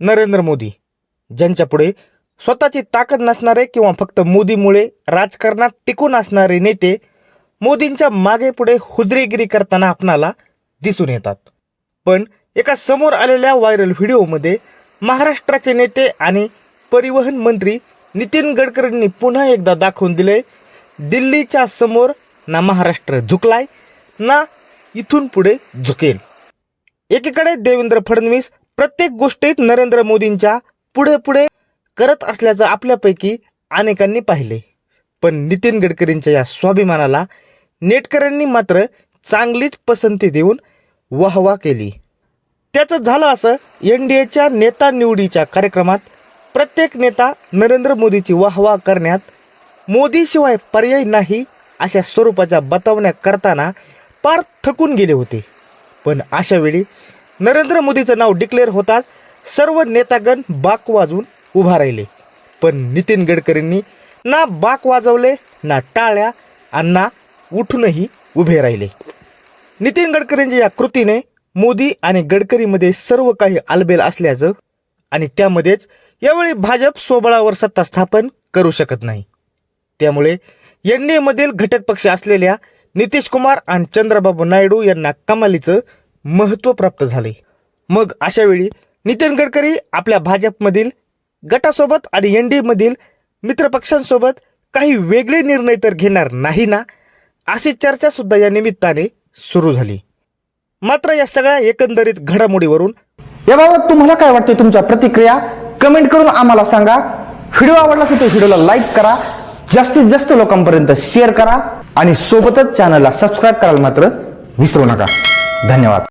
नरेंद्र मोदी. ज्यांच्यापुढे स्वतःची ताकद नसणारे किंवा फक्त मोदीमुळे राजकारणात टिकून असणारे नेते मोदींच्या मागे पुढे हुजरेगिरी करताना आपणाला दिसून येतात. पण एका समोर आलेल्या व्हायरल व्हिडिओमध्ये महाराष्ट्राचे नेते आणि परिवहन मंत्री नितीन गडकरींनी पुन्हा एकदा दाखवून दिले दिल्लीच्या समोर ना महाराष्ट्र झुकलाय ना इथून पुढे झुकेल. एकीकडे देवेंद्र फडणवीस प्रत्येक गोष्टीत नरेंद्र मोदींच्या पुढे पुढे करत असल्याचं आपल्यापैकी अनेकांनी पाहिले. पण नितीन गडकरींच्या या स्वाभिमानाला नेटकऱ्यांनी मात्र चांगलीच पसंती देऊन वाहवा केली. त्याचं झालं असं एन डी एच्या नेता निवडीच्या कार्यक्रमात प्रत्येक नेता नरेंद्र मोदीची वाहवा करण्यात मोदीशिवाय पर्याय नाही अशा स्वरूपाच्या बतावण्या करताना पार थकून गेले होते. पण अशावेळी नरेंद्र मोदीचं नाव डिक्लेअर होताच सर्व नेतागण बाक वाजवून उभा राहिले. पण नितीन गडकरींनी ना बाक वाजवले ना टाळ्या आणि ना उठूनही उभे राहिले. नितीन गडकरींच्या या कृतीने मोदी आणि गडकरीमध्ये सर्व काही आलबेल असल्याचं आणि त्यामध्येच यावेळी भाजप सोबळावर सत्ता स्थापन करू शकत नाही. त्यामुळे एन डी एमधील घटक पक्ष असलेल्या नितीश कुमार आणि चंद्रबाबू नायडू यांना कमालीचं महत्त्व प्राप्त झाले. मग अशावेळी नितीन गडकरी आपल्या भाजपमधील गटासोबत आणि एन डी एमधील मित्रपक्षांसोबत काही वेगळे निर्णय तर घेणार नाही ना? अशी चर्चासुद्धा या निमित्ताने सुरू झाली. मात्र या सगळ्या एकंदरीत घडामोडीवरून याबाबत तुम्हाला काय वाटते तुमच्या प्रतिक्रिया? कमेंट करून आम्हाला सांगा. व्हिडिओ आवडला असेल तर व्हिडिओला लाईक करा. जास्तीत जास्त लोकांपर्यंत शेअर करा. आणि सोबतच चॅनलला सबस्क्राईब करायला मात्र विसरू नका. धन्यवाद.